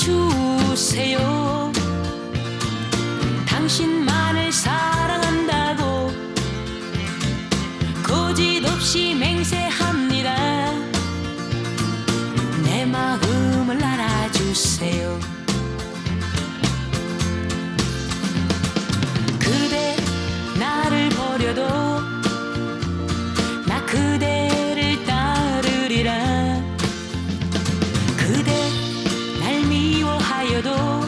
믿어주세요. 당신만을 사랑한다고 거짓 없이 맹세합니다. 내 마음을 알아주세요 그대 날 미워하여도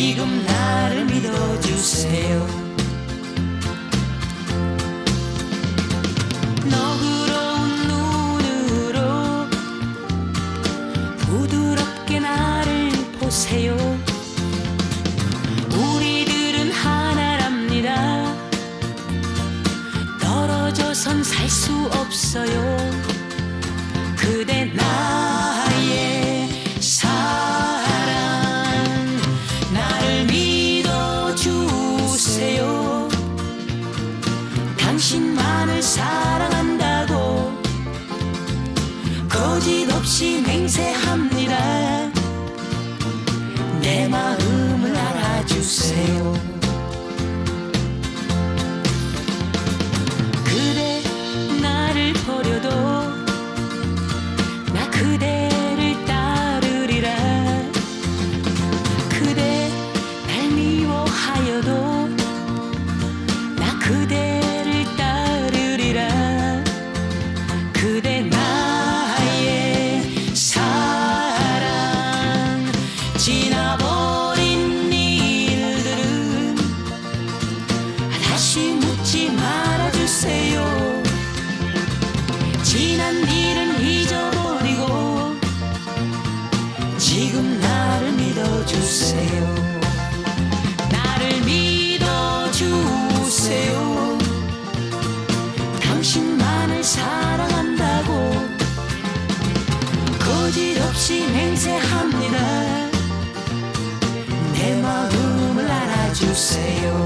지금 나를 믿어주세요. 너그러운 눈으로 부드럽게 나를 보세요. 우리들은 하나랍니다. 떨어져선 살 수 없어요 당신만을 사랑한다고 거짓 없이 맹세합 지난 일은 잊어버리고 지금 나를 믿어주세요. 나를 믿어주세요. 당신만을 사랑한다고 거짓 없이 맹세합니다. 내 마음을 알아주세요